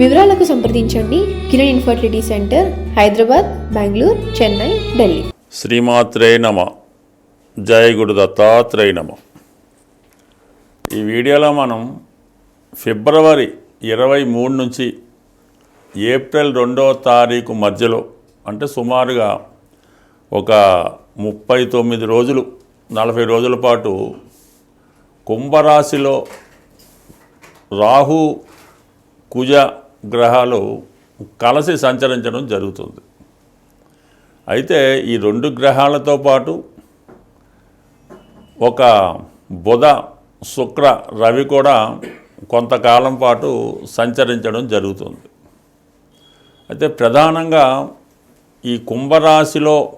వివరాలకు సంప్రదించండి Kiran infertility centre Hyderabad Bengaluru Chennai Delhi. శ్రీమాత్రే నమ. జయ గురు దత్తాత్రేయ నమ. ఈ వీడియోలో మనం ఫిబ్రవరి ఇరవై మూడు నుంచి ఏప్రిల్ రెండవ తారీఖు మధ్యలో అంటే సుమారుగా ఒక ముప్పై తొమ్మిది రోజులు నలభై రోజుల పాటు కుంభరాశిలో రాహు కుజ గ్రహాలు కలిసి సంచరించడం జరుగుతుంది. అయితే ఈ రెండు గ్రహాలతో పాటు ఒక బుధ శుక్ర రవి కూడా కొంతకాలం పాటు సంచరించడం జరుగుతుంది. అయితే ప్రధానంగా ఈ కుంభరాశిలో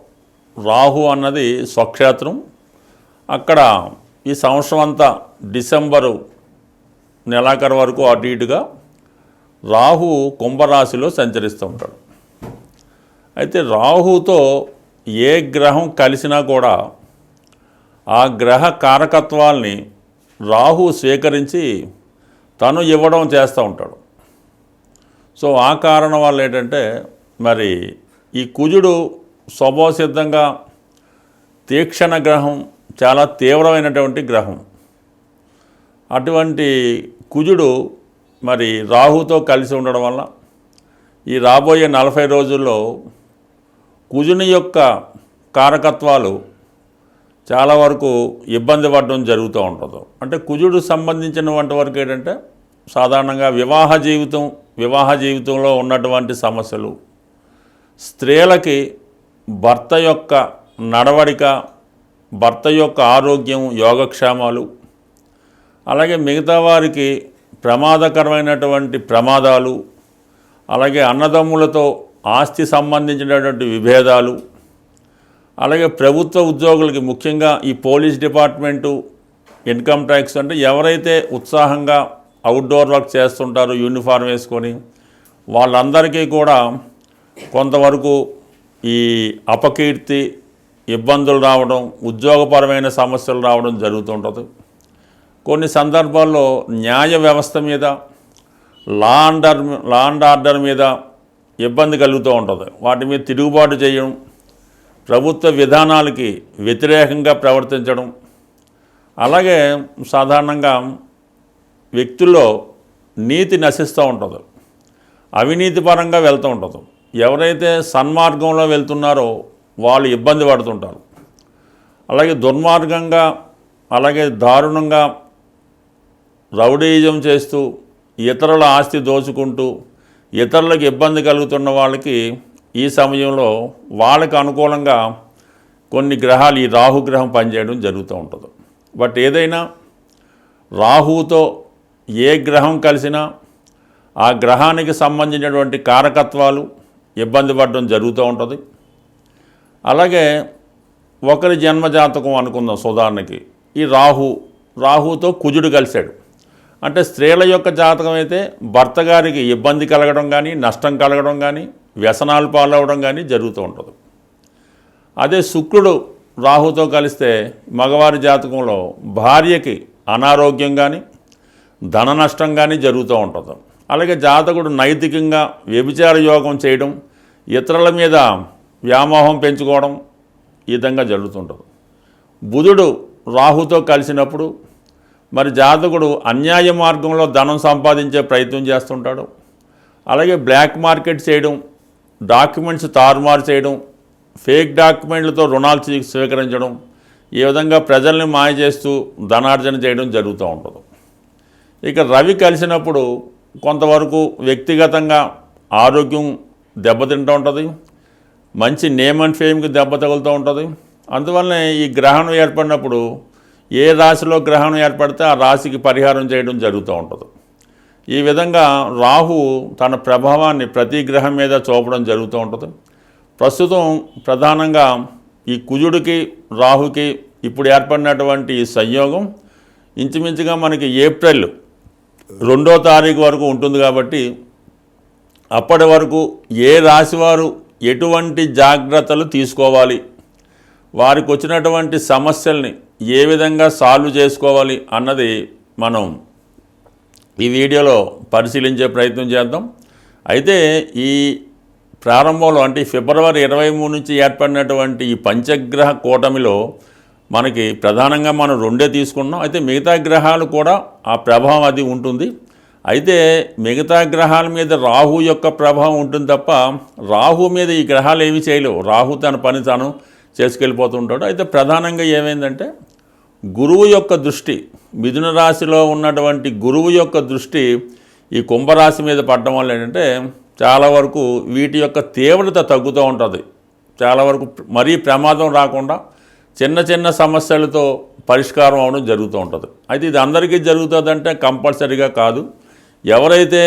రాహు అన్నది స్వక్షేత్రం. అక్కడ ఈ సంవత్సరం అంతా డిసెంబరు నెలాఖరు వరకు అటు ఇటుగా రాహు కుంభరాశిలో సంచరిస్తూ ఉంటాడు. అయితే రాహుతో ఏ గ్రహం కలిసినా కూడా ఆ గ్రహ కారకత్వాల్ని రాహు స్వీకరించి తను ఇవ్వడం చేస్తూ ఉంటాడు. సో ఆ కారణం వల్ల ఏంటంటే మరి ఈ కుజుడు స్వభావసిద్ధంగా తీక్షణ గ్రహం చాలా తీవ్రమైనటువంటి గ్రహం. అటువంటి కుజుడు మరి రాహుతో కలిసి ఉండడం వల్ల ఈ రాబోయే నలభై రోజుల్లో కుజుని యొక్క కారకత్వాలు చాలా వరకు ఇబ్బంది పడడం జరుగుతూ ఉంటుంది అంటే కుజుడు సంబంధించినటువంటి వరకు ఏంటంటే సాధారణంగా వివాహ జీవితం వివాహ జీవితంలో ఉన్నటువంటి సమస్యలు. స్త్రీలకి భర్త యొక్క నడవడిక భర్త యొక్క ఆరోగ్యం యోగక్షేమాలు అలాగే మిగతా వారికి ప్రమాదకరమైనటువంటి ప్రమాదాలు అలాగే అన్నదమ్ములతో ఆస్తి సంబంధించినటువంటి విభేదాలు అలాగే ప్రభుత్వ ఉద్యోగులకి ముఖ్యంగా ఈ పోలీస్ డిపార్ట్మెంటు ఇన్కమ్ ట్యాక్స్ అంటే ఎవరైతే ఉత్సాహంగా అవుట్డోర్ వర్క్ చేస్తుంటారో యూనిఫామ్ వేసుకొని వాళ్ళందరికీ కూడా కొంతవరకు ఈ అపకీర్తి ఇబ్బందులు రావడం ఉద్యోగపరమైన సమస్యలు రావడం జరుగుతుంటుంది. కొన్ని సందర్భాల్లో న్యాయ వ్యవస్థ మీద law under law and order మీద ఇబ్బంది కలుగుతూ ఉంటుంది. వాటి మీద తిరుగుబాటు చేయడం ప్రభుత్వ విధానాలకి వ్యతిరేకంగా ప్రవర్తించడం. అలాగే సాధారణంగా వ్యక్తుల్లో నీతి నశిస్తూ ఉంటుంది. అవినీతి పరంగా వెళ్తూ ఉంటుంది. ఎవరైతే సన్మార్గంలో వెళ్తున్నారో వాళ్ళు ఇబ్బంది పడుతుంటారు. అలాగే దుర్మార్గంగా అలాగే దారుణంగా రౌడీజం చేస్తూ ఇతరుల ఆస్తి దోచుకుంటూ ఇతరులకు ఇబ్బంది కలుగుతున్న వాళ్ళకి ఈ సమయంలో వాళ్ళకి అనుకూలంగా కొన్ని గ్రహాలు ఈ రాహుగ్రహం పనిచేయడం జరుగుతూ ఉంటుంది. బట్ ఏదైనా రాహుతో ఏ గ్రహం కలిసినా ఆ గ్రహానికి సంబంధించినటువంటి కారకత్వాలు ఇబ్బంది పడడం జరుగుతూ ఉంటుంది. అలాగే ఒకరి జన్మజాతకం అనుకుందాం సుధారణకి. ఈ రాహు రాహుతో కుజుడు కలిశాడు. అంటే స్త్రీల యొక్క జాతకం అయితే భర్త గారికి ఇబ్బంది కలగడం కానీ నష్టం కలగడం కానీ వ్యసనాలు పాలవడం కానీ జరుగుతూ ఉంటుంది. అదే శుక్రుడు రాహుతో కలిస్తే మగవారి జాతకంలో భార్యకి అనారోగ్యం కానీ ధన నష్టం కానీ జరుగుతూ ఉంటుంది. అలాగే జాతకుడు నైతికంగా వ్యభిచార యోగం చేయడం ఇతరుల మీద వ్యామోహం పెంచుకోవడం ఈ విధంగా జరుగుతుంటుంది బుధుడు రాహుతో కలిసినప్పుడు మరి జాతకుడు అన్యాయ మార్గంలో ధనం సంపాదించే ప్రయత్నం చేస్తుంటాడు. అలాగే బ్లాక్ మార్కెట్ చేయడం డాక్యుమెంట్స్ తారుమారు చేయడం ఫేక్ డాక్యుమెంట్లతో రుణాలు స్వీకరించడం ఈ విధంగా ప్రజల్ని మాయ చేస్తూ ధనార్జన చేయడం జరుగుతూ ఉంటుంది. ఇక రవి కలిసినప్పుడు కొంతవరకు వ్యక్తిగతంగా ఆరోగ్యం దెబ్బతింటూ ఉంటుంది. మంచి నేమ్ అండ్ ఫేమ్కి దెబ్బ తగులుతూ ఉంటుంది. అందువల్లనే ఈ గ్రహణం ఏర్పడినప్పుడు ఏ రాశిలో గ్రహణం ఏర్పడితే ఆ రాశికి పరిహారం చేయడం జరుగుతూ ఉంటుంది. ఈ విధంగా రాహు తన ప్రభావాన్ని ప్రతి గ్రహం మీద చూపడం జరుగుతూ ఉంటుంది. ప్రస్తుతం ప్రధానంగా ఈ కుజుడికి రాహుకి ఇప్పుడు ఏర్పడినటువంటి ఈ సంయోగం ఇంచుమించుగా మనకి ఏప్రిల్ రెండో తారీఖు వరకు ఉంటుంది కాబట్టి అప్పటి వరకు ఏ రాశివారు ఎటువంటి జాగ్రత్తలు తీసుకోవాలి? వారికి వచ్చినటువంటి సమస్యల్ని ఏ విధంగా సాల్వ్ చేసుకోవాలి అన్నది మనం ఈ వీడియోలో పరిశీలించే ప్రయత్నం చేద్దాం. అయితే ఈ ప్రారంభంలో అంటే ఫిబ్రవరి ఇరవై మూడు నుంచి ఏర్పడినటువంటి ఈ పంచగ్రహ కూటమిలో మనకి ప్రధానంగా మనం రెండే తీసుకున్నాం. అయితే మిగతా గ్రహాలు కూడా ఆ ప్రభావం అది ఉంటుంది. అయితే మిగతా గ్రహాల మీద రాహు యొక్క ప్రభావం ఉంటుంది తప్ప రాహు మీద ఈ గ్రహాలు ఏమీ చేయలేవు. రాహు తన పని తాను చేసుకెళ్ళిపోతుంటాడు. అయితే ప్రధానంగా ఏమైందంటే గురువు యొక్క దృష్టి మిథున రాశిలో ఉన్నటువంటి గురువు యొక్క దృష్టి ఈ కుంభరాశి మీద పడడం వల్ల ఏంటంటే చాలా వరకు వీటి యొక్క తీవ్రత తగ్గుతూ ఉంటుంది. చాలా వరకు మరీ ప్రమాదం రాకుండా చిన్న చిన్న సమస్యలతో పరిష్కారం అవడం జరుగుతూ ఉంటుంది. అయితే ఇది అందరికీ జరుగుతుందంటే కంపల్సరీగా కాదు. ఎవరైతే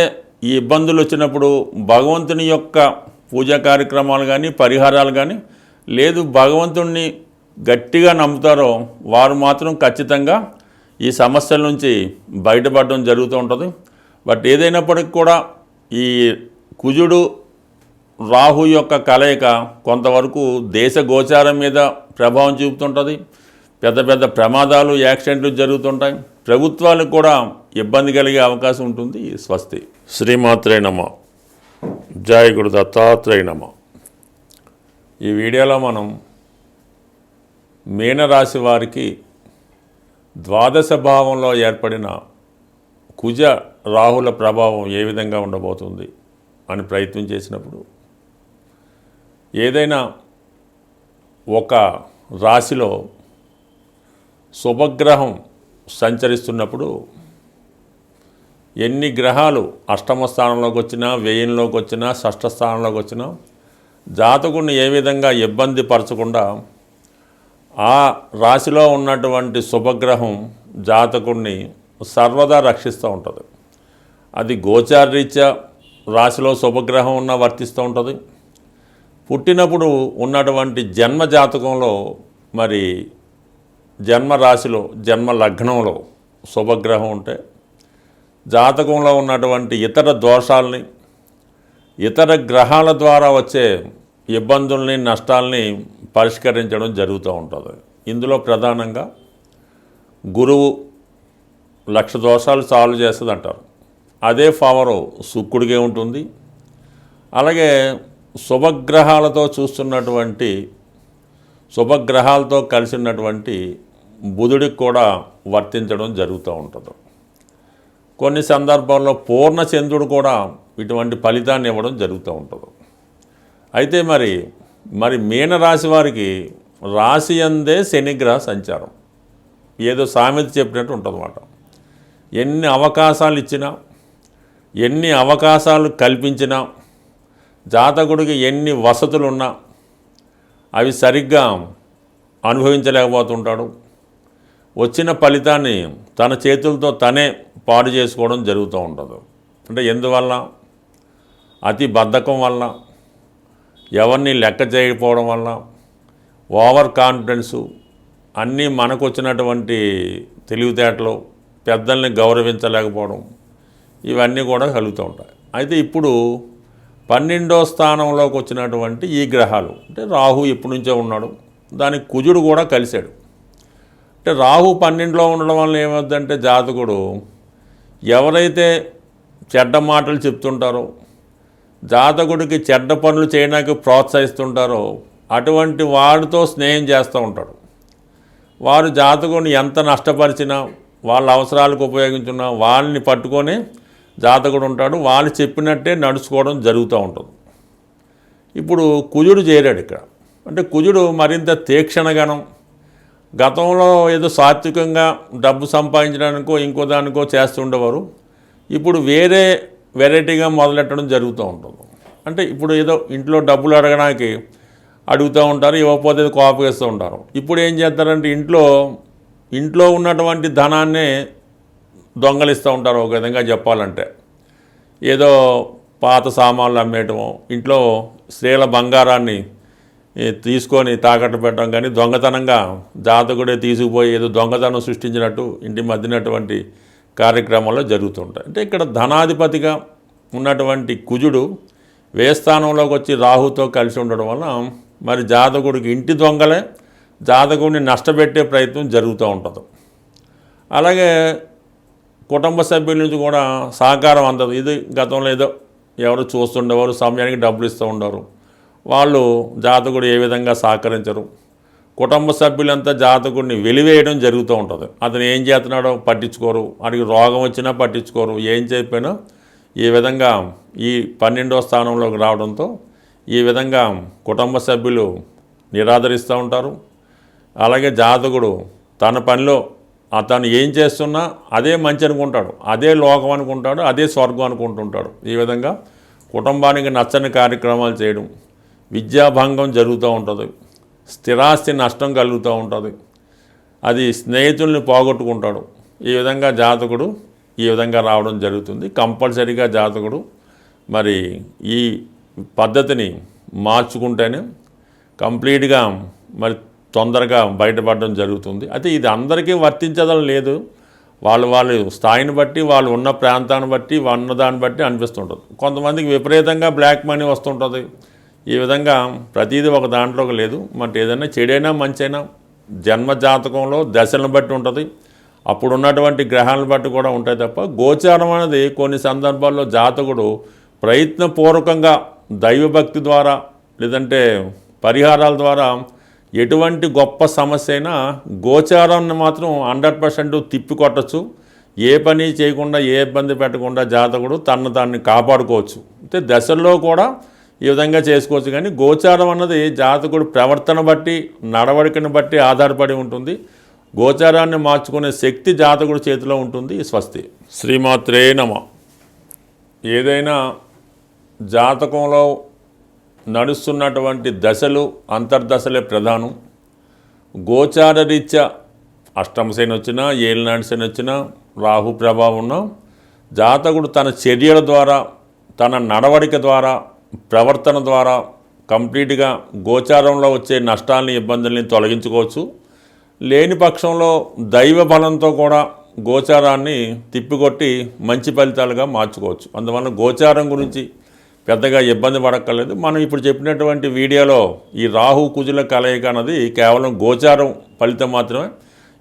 ఈ ఇబ్బందులు వచ్చినప్పుడు భగవంతుని యొక్క పూజా కార్యక్రమాలు కానీ పరిహారాలు కానీ లేదు భగవంతుణ్ణి గట్టిగా నమ్ముతారో వారు మాత్రం ఖచ్చితంగా ఈ సమస్యల నుంచి బయటపడడం జరుగుతూ ఉంటుంది. బట్ ఏదైనప్పటికీ కూడా ఈ కుజుడు రాహు యొక్క కలయిక కొంతవరకు దేశ గోచారం మీద ప్రభావం చూపుతుంటుంది. పెద్ద పెద్ద ప్రమాదాలు యాక్సిడెంట్లు జరుగుతుంటాయి. ప్రభుత్వాలకు కూడా ఇబ్బంది కలిగే అవకాశం ఉంటుంది. స్వస్తి. శ్రీమాత్రే నమ. జయ దత్తాత్రేయ నమ. ఈ వీడియోలో మనం మీనరాశి వారికి ద్వాదశ భావంలో ఏర్పడిన కుజ రాహుల ప్రభావం ఏ విధంగా ఉండబోతుంది అని ప్రయత్నం చేసినప్పుడు ఏదైనా ఒక రాశిలో శుభగ్రహం సంచరిస్తున్నప్పుడు ఎన్ని గ్రహాలు అష్టమ స్థానంలోకి వచ్చినా వ్యయంలోకి వచ్చినా షష్ఠ స్థానంలోకి వచ్చినా జాతకుడిని ఏ విధంగా ఇబ్బంది పరచకుండా ఆ రాశిలో ఉన్నటువంటి శుభగ్రహం జాతకుడిని సర్వదా రక్షిస్తూ ఉంటుంది. అది గోచారరీత్యా రాశిలో శుభగ్రహం ఉన్న వర్తిస్తూ ఉంటుంది. పుట్టినప్పుడు ఉన్నటువంటి జన్మ జాతకంలో మరి జన్మ రాశిలో జన్మ లగ్నంలో శుభగ్రహం ఉంటే జాతకంలో ఉన్నటువంటి ఇతర దోషాలని ఇతర గ్రహాల ద్వారా వచ్చే ఇబ్బందుల్ని నష్టాల్ని పరిష్కరించడం జరుగుతూ ఉంటుంది. ఇందులో ప్రధానంగా గురువు లక్ష దోషాలు సాల్వ్ చేస్తుంది అంటారు అదే పవరు శుక్రుడికే ఉంటుంది. అలాగే శుభగ్రహాలతో చూస్తున్నటువంటి శుభగ్రహాలతో కలిసి ఉన్నటువంటి బుధుడికి కూడా వర్తించడం జరుగుతూ ఉంటుంది. కొన్ని సందర్భాల్లో పూర్ణ చంద్రుడు కూడా ఇటువంటి ఫలితాన్ని ఇవ్వడం జరుగుతూ ఉంటుంది. అయితే మరి మరి మీనరాశి వారికి రాశి అందే శనిగ్రహ సంచారం. ఏదో సామెత చెప్పినట్టు ఉంటుందన్నమాట. ఎన్ని అవకాశాలు ఇచ్చినా ఎన్ని అవకాశాలు కల్పించినా జాతకుడికి ఎన్ని వసతులు ఉన్నా అవి సరిగ్గా అనుభవించలేకపోతుంటాడు. వచ్చిన ఫలితాన్ని తన చేతులతో తనే పాడు చేసుకోవడం జరుగుతూ ఉంటుంది. అంటే ఎందువల్ల అతి బద్ధకం వలన ఎవరిని లెక్క చేయకపోవడం వలన ఓవర్ కాన్ఫిడెన్సు అన్నీ మనకు వచ్చినటువంటి తెలివితేటలు పెద్దల్ని గౌరవించలేకపోవడం ఇవన్నీ కూడా కలుగుతూ ఉంటాయి. అయితే ఇప్పుడు పన్నెండో స్థానంలోకి వచ్చినటువంటి ఈ గ్రహాలు అంటే రాహు ఇప్పటి నుంచే ఉన్నాడు దానికి కుజుడు కూడా కలిశాడు. అంటే రాహు పన్నెండులో ఉండడం వల్ల ఏమవుతుందంటే జాతకుడు ఎవరైతే చెడ్డ మాటలు చెప్తుంటారో జాతకుడికి చెడ్డ పనులు చేయడానికి ప్రోత్సహిస్తుంటారో అటువంటి వాడితో స్నేహం చేస్తూ ఉంటాడు. వారు జాతకుడిని ఎంత నష్టపరిచినా వాళ్ళ అవసరాలకు ఉపయోగించినా వాళ్ళని పట్టుకొని జాతకుడు ఉంటాడు. వాళ్ళు చెప్పినట్టే నడుచుకోవడం జరుగుతూ ఉంటుంది. ఇప్పుడు కుజుడు చేరాడు ఇక్కడ. అంటే కుజుడు మరింత తీక్షణగణం. గతంలో ఏదో సాత్వికంగా డబ్బు సంపాదించడానికో ఇంకో దానికో చేస్తుండేవారు ఇప్పుడు వేరే వెరైటీగా మొదలెట్టడం జరుగుతూ ఉంటుంది. అంటే ఇప్పుడు ఏదో ఇంట్లో డబ్బులు అడగడానికి అడుగుతూ ఉంటారు ఇవ్వకపోతే కోపం వేస్తూ ఉంటారు. ఇప్పుడు ఏం చేస్తారంటే ఇంట్లో ఇంట్లో ఉన్నటువంటి ధనాన్నే దొంగలిస్తూ ఉంటారు ఒక విధంగా చెప్పాలంటే. ఏదో పాత సామాన్లు అమ్మేయటము ఇంట్లో స్త్రీల బంగారాన్ని తీసుకొని తాకట్టు పెట్టడం కానీ దొంగతనంగా జాతకుడే తీసుకుపోయి ఏదో దొంగతనం సృష్టించినట్టు ఇంటి మధ్యనటువంటి కార్యక్రమాల్లో జరుగుతుంటాయి. అంటే ఇక్కడ ధనాధిపతిగా ఉన్నటువంటి కుజుడు వేస్థానంలోకి వచ్చి రాహుతో కలిసి ఉండడం వల్ల మరి జాతకుడికి ఇంటి దొంగలే జాతకుడిని నష్టపెట్టే ప్రయత్నం జరుగుతూ ఉంటుంది. అలాగే కుటుంబ సభ్యుల నుంచి కూడా సహకారం అందదు. ఇది గతంలో ఏదో ఎవరు చూస్తుండేవారు సమయానికి డబ్బులు ఇస్తూ ఉండరు. వాళ్ళు జాతకుడు ఏ విధంగా సహకరించరు. కుటుంబ సభ్యులంతా జాతకుడిని వెలివేయడం జరుగుతూ ఉంటుంది. అతను ఏం చేస్తున్నాడో పట్టించుకోరు. అడిగి రోగం వచ్చినా పట్టించుకోరు. ఏం చెప్పినా ఈ విధంగా ఈ పన్నెండో స్థానంలోకి రావడంతో ఈ విధంగా కుటుంబ సభ్యులు నిరాదరిస్తూ ఉంటారు. అలాగే జాతకుడు తన పనిలో అతను ఏం చేస్తున్నా అదే మంచి అనుకుంటాడు. అదే లోకం అనుకుంటాడు. అదే స్వర్గం అనుకుంటుంటాడు. ఈ విధంగా కుటుంబానికి నచ్చని కార్యక్రమాలు చేయడం విద్యాభంగం జరుగుతూ ఉంటుంది. స్థిరాస్తి నష్టం కలుగుతూ ఉంటుంది. అది స్నేహితుల్ని పోగొట్టుకుంటాడు. ఈ విధంగా జాతకుడు ఈ విధంగా రావడం జరుగుతుంది. కంపల్సరీగా జాతకుడు మరి ఈ పద్ధతిని మార్చుకుంటేనే కంప్లీట్గా మరి తొందరగా బయటపడడం జరుగుతుంది. అయితే ఇది అందరికీ వర్తించడం లేదు. వాళ్ళు వాళ్ళు స్థాయిని బట్టి వాళ్ళు ఉన్న ప్రాంతాన్ని బట్టి ఉన్న దాన్ని బట్టి అనిపిస్తుంటుంది. కొంతమందికి విపరీతంగా బ్లాక్ మనీ వస్తుంటుంది. ఈ విధంగా ప్రతిదీ ఒక దాంట్లో లేదు. మరి ఏదైనా చెడైనా మంచైనా జన్మ జాతకంలో దశలను బట్టి ఉంటుంది. అప్పుడు ఉన్నటువంటి గ్రహాలను బట్టి కూడా ఉంటాయి తప్ప గోచారం అనేది కొన్ని సందర్భాల్లో జాతకుడు ప్రయత్నపూర్వకంగా దైవభక్తి ద్వారా లేదంటే పరిహారాల ద్వారా ఎటువంటి గొప్ప సమస్య అయినా గోచారాన్ని మాత్రం హండ్రెడ్ పర్సెంట్ తిప్పికొట్టచ్చు ఏ పని చేయకుండా ఏ ఇబ్బంది పెట్టకుండా జాతకుడు తను దాన్ని కాపాడుకోవచ్చు. అంటే దశల్లో కూడా ఈ విధంగా చేసుకోవచ్చు. కానీ గోచారం అన్నది జాతకుడు ప్రవర్తన బట్టి నడవడికను బట్టి ఆధారపడి ఉంటుంది. గోచారాన్ని మార్చుకునే శక్తి జాతకుడి చేతిలో ఉంటుంది. స్వస్తి. శ్రీమాత్రే నమ. ఏదైనా జాతకంలో నడుస్తున్నటువంటి దశలు అంతర్దశలే ప్రధానం. గోచార రీత్యా అష్టమ వచ్చినా ఏలినాటి శని వచ్చినా రాహు ప్రభావం జాతకుడు తన చర్యల ద్వారా తన నడవడిక ద్వారా ప్రవర్తన ద్వారా కంప్లీట్గా గోచారంలో వచ్చే నష్టాలని ఇబ్బందుల్ని తొలగించుకోవచ్చు. లేని పక్షంలో దైవ బలంతో కూడా గోచారాన్ని తిప్పికొట్టి మంచి ఫలితాలుగా మార్చుకోవచ్చు. అందువల్ల గోచారం గురించి పెద్దగా ఇబ్బంది పడక్కర్లేదు. మనం ఇప్పుడు చెప్పినటువంటి వీడియోలో ఈ రాహు కుజుల కలయిక అన్నది కేవలం గోచారం ఫలితం మాత్రమే.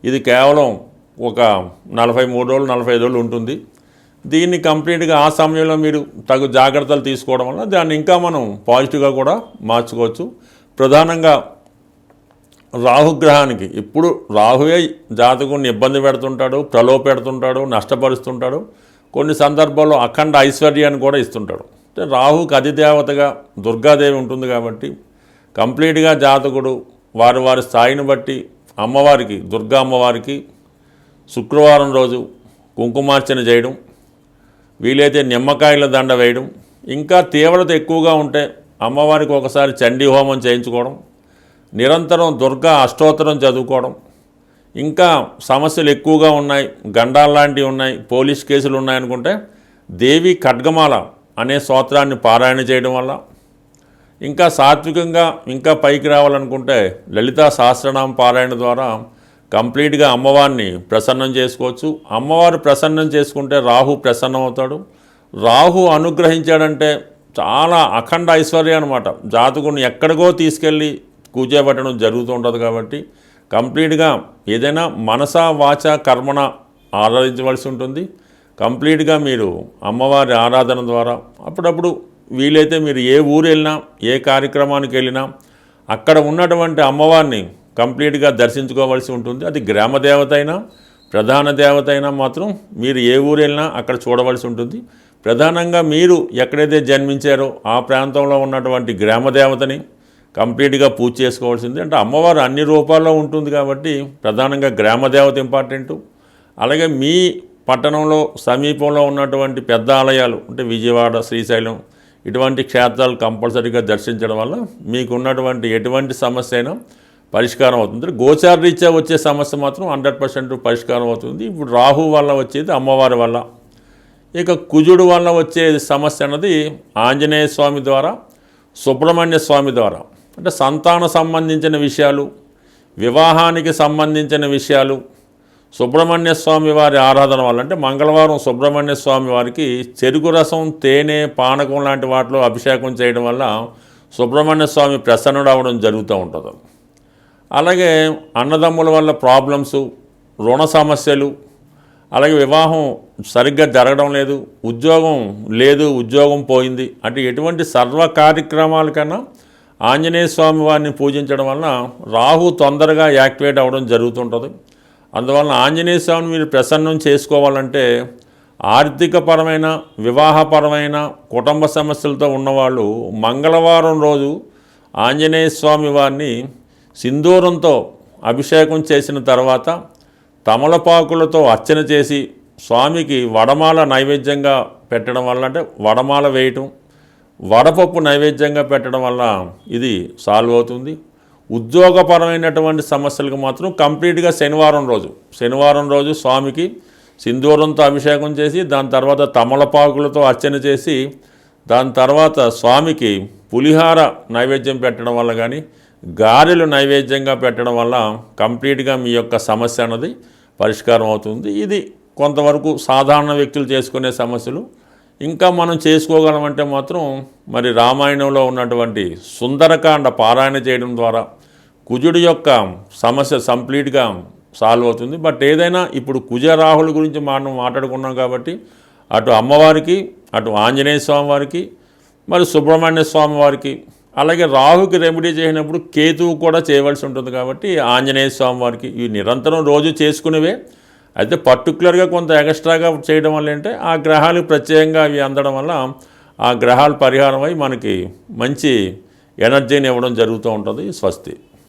ఇది కేవలం ఒక నలభై మూడు రోజులు నలభై ఐదు రోజులు ఉంటుంది. దీన్ని కంప్లీట్గా ఆ సమయంలో మీరు తగు జాగ్రత్తలు తీసుకోవడం వల్ల దాన్ని ఇంకా మనం పాజిటివ్గా కూడా మార్చుకోవచ్చు. ప్రధానంగా రాహుగ్రహానికి ఇప్పుడు రాహువే జాతకుని ఇబ్బంది పెడుతుంటాడు ప్రలోభ పెడుతుంటాడు నష్టపరుస్తుంటాడు. కొన్ని సందర్భాల్లో అఖండ ఐశ్వర్యాన్ని కూడా ఇస్తుంటాడు. అంటే రాహుకి అధిదేవతగా దుర్గాదేవి ఉంటుంది కాబట్టి కంప్లీట్గా జాతకుడు వారి వారి స్థాయిని బట్టి అమ్మవారికి దుర్గా అమ్మవారికి శుక్రవారం రోజు కుంకుమార్చన చేయడం వీలైతే నిమ్మకాయల దండ వేయడం. ఇంకా తీవ్రత ఎక్కువగా ఉంటే అమ్మవారికి ఒకసారి చండీ హోమం చేయించుకోవడం. నిరంతరం దుర్గా అష్టోత్తరం చదువుకోవడం. ఇంకా సమస్యలు ఎక్కువగా ఉన్నాయి. గండాలు లాంటివి ఉన్నాయి. పోలీస్ కేసులు ఉన్నాయనుకుంటే దేవి ఖడ్గమాల అనే స్తోత్రాన్ని పారాయణ చేయడం వల్ల. ఇంకా సాత్వికంగా ఇంకా పైకి రావాలనుకుంటే లలితా సహస్రనామ పారాయణ ద్వారా కంప్లీట్గా అమ్మవారిని ప్రసన్నం చేసుకోవచ్చు. అమ్మవారు ప్రసన్నం చేసుకుంటే రాహు ప్రసన్నం అవుతాడు రాహు అనుగ్రహించాడంటే చాలా అఖండ ఐశ్వర్యం అనమాట జాతకుని ఎక్కడికో తీసుకెళ్ళి కూర్చోబెట్టడం జరుగుతూ ఉంటుంది కాబట్టి కంప్లీట్గా ఏదైనా మనస వాచ కర్మణ ఆరాధించవలసి ఉంటుంది. కంప్లీట్గా మీరు అమ్మవారి ఆరాధన ద్వారా అప్పుడప్పుడు వీలైతే మీరు ఏ ఊరు వెళ్ళినా ఏ కార్యక్రమానికి వెళ్ళినా అక్కడ ఉన్నటువంటి అమ్మవారిని కంప్లీట్గా దర్శించుకోవాల్సి ఉంటుంది. అది గ్రామ దేవత అయినా ప్రధాన దేవత అయినా మాత్రం మీరు ఏ ఊరు వెళ్ళినా అక్కడ చూడవలసి ఉంటుంది. ప్రధానంగా మీరు ఎక్కడైతే జన్మించారో ఆ ప్రాంతంలో ఉన్నటువంటి గ్రామ దేవతని కంప్లీట్గా పూజ చేసుకోవాల్సింది. అంటే అమ్మవారు అన్ని రూపాల్లో ఉంటుంది కాబట్టి ప్రధానంగా గ్రామ దేవత ఇంపార్టెంటు. అలాగే మీ పట్టణంలో సమీపంలో ఉన్నటువంటి పెద్ద ఆలయాలు అంటే విజయవాడ శ్రీశైలం ఇటువంటి క్షేత్రాలు కంపల్సరీగా దర్శించడం వల్ల మీకున్నటువంటి ఎటువంటి సమస్య అయినా పరిష్కారం అవుతుంది. గోచార రీత్యా వచ్చే సమస్య మాత్రం హండ్రెడ్ పర్సెంట్ పరిష్కారం అవుతుంది. ఇప్పుడు రాహు వల్ల వచ్చేది అమ్మవారి వల్ల. ఇక కుజుడు వల్ల వచ్చే సమస్య అన్నది ఆంజనేయ స్వామి ద్వారా సుబ్రహ్మణ్య స్వామి ద్వారా. అంటే సంతాన సంబంధించిన విషయాలు వివాహానికి సంబంధించిన విషయాలు సుబ్రహ్మణ్య స్వామి వారి ఆరాధన వల్ల. అంటే మంగళవారం సుబ్రహ్మణ్య స్వామి వారికి చెరుకు రసం తేనె పానకం లాంటి వాటిలో అభిషేకం చేయడం వల్ల సుబ్రహ్మణ్య స్వామి ప్రసన్నుడు అవడం జరుగుతూ ఉంటుంది. అలాగే అన్నదమ్ముల వల్ల ప్రాబ్లమ్స్ రుణ సమస్యలు అలాగే వివాహం సరిగ్గా జరగడం లేదు ఉద్యోగం లేదు ఉద్యోగం పోయింది. అంటే ఎటువంటి సర్వ కార్యక్రమాల కన్నా ఆంజనేయ స్వామి వారిని పూజించడం వలన రాహు తొందరగా యాక్టివేట్ అవ్వడం జరుగుతుంటుంది. అందువలన ఆంజనేయ స్వామిని మీరు ప్రసన్నం చేసుకోవాలంటే ఆర్థికపరమైన వివాహపరమైన కుటుంబ సమస్యలతో ఉన్నవాళ్ళు మంగళవారం రోజు ఆంజనేయ స్వామి వారిని సింధూరంతో అభిషేకం చేసిన తర్వాత తమలపాకులతో అర్చన చేసి స్వామికి వడమాల నైవేద్యంగా పెట్టడం వల్ల అంటే వడమాల వేయటం వడపప్పు నైవేద్యంగా పెట్టడం వల్ల ఇది సాల్వ్ అవుతుంది. ఉద్యోగపరమైనటువంటి సమస్యలకు మాత్రం కంప్లీట్గా శనివారం రోజు శనివారం రోజు స్వామికి సింధూరంతో అభిషేకం చేసి దాని తర్వాత తమలపాకులతో అర్చన చేసి దాని తర్వాత స్వామికి పులిహార నైవేద్యం పెట్టడం వల్ల కానీ గారెలు నైవేద్యంగా పెట్టడం వల్ల కంప్లీట్గా మీ యొక్క సమస్య అన్నది పరిష్కారం అవుతుంది. ఇది కొంతవరకు సాధారణ వ్యక్తులు చేసుకునే సమస్యలు. ఇంకా మనం చేసుకోగలమంటే మాత్రం మరి రామాయణంలో ఉన్నటువంటి సుందరకాండ పారాయణ చేయడం ద్వారా కుజుడి యొక్క సమస్య కంప్లీట్గా సాల్వ్ అవుతుంది. బట్ ఏదైనా ఇప్పుడు కుజ రాహుల గురించి మనం మాట్లాడుకున్నాం కాబట్టి అటు అమ్మవారికి అటు ఆంజనేయ స్వామి వారికి మరి సుబ్రహ్మణ్య స్వామి వారికి అలాగే రాహుకి రెమెడీ చేసినప్పుడు కేతువు కూడా చేయవలసి ఉంటుంది కాబట్టి ఆంజనేయ స్వామి వారికి ఇవి నిరంతరం రోజు చేసుకునేవే. అయితే పర్టికులర్గా కొంత ఎక్స్ట్రాగా చేయడం వల్ల ఏంటంటే ఆ గ్రహాలు ప్రత్యేకంగా అవి అందడం వల్ల ఆ గ్రహాలు పరిహారం అయి మనకి మంచి ఎనర్జీని ఇవ్వడం జరుగుతూ ఉంటుంది స్వస్తి.